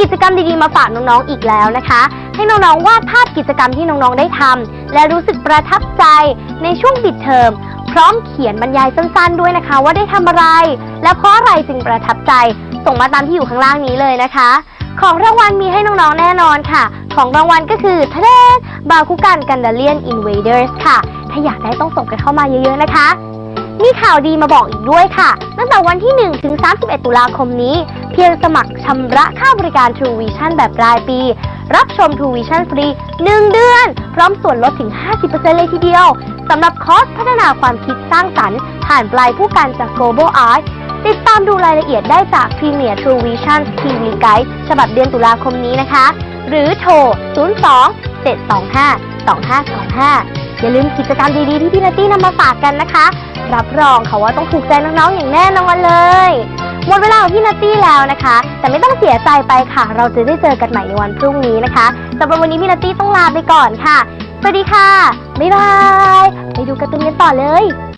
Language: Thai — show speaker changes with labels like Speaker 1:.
Speaker 1: กิจกรรมดีๆมาฝากน้องๆอีกแล้วนะคะ ให้น้องๆวาดภาพกิจกรรมที่น้องๆได้ทำและรู้สึกประทับใจในช่วงปิดเทอมพร้อมเขียนบรรยายสั้นๆ ด้วยนะคะ ว่าได้ทำอะไร และเพราะอะไรจึงประทับใจ ส่งมาตามที่อยู่ข้างล่างนี้เลยนะคะ ของรางวัลมีให้น้องๆแน่นอนค่ะ ของรางวัลก็คือทะเลบาคุกันกันดาเลียนอินเวเดอร์สค่ะ ถ้าอยากได้ต้องส่งกันเข้ามาเยอะๆนะคะ มีข่าวดีมาบอกอีกด้วยค่ะ ตั้งแต่วันที่ 1 ถึง 31 ตุลาคมนี้ เพียงสมัครชำระค่าบริการ True Vision แบบรายปี รับชม True Vision ฟรี 1 เดือน พร้อมส่วนลดถึง 50%เลยทีเดียวสำหรับคอร์สพัฒนาความคิดสร้างสรรค์ ผ่านปลายผู้กันจาก Global Art ติดตามดูรายละเอียดได้จาก Premier True Vision TV Guide ฉบับเดือนตุลาคมนี้นะคะ หรือโทร 02 725 2525 อย่าลืมกิจกรรมดีๆที่พี่นัตตี้นำมาฝากกันนะคะ รับรองค่ะว่าต้องถูกใจน้องๆอย่างแน่นอนเลย หมดเวลาของพี่นัตตี้แล้วนะคะ แต่ไม่ต้องเสียใจไปค่ะ เราจะได้เจอกันใหม่ในวันพรุ่งนี้นะคะสำหรับวันนี้พี่นัตตี้ต้องลาไปก่อนค่ะ สวัสดีค่ะ บ๊ายบาย ไปดูการ์ตูนกันต่อเลย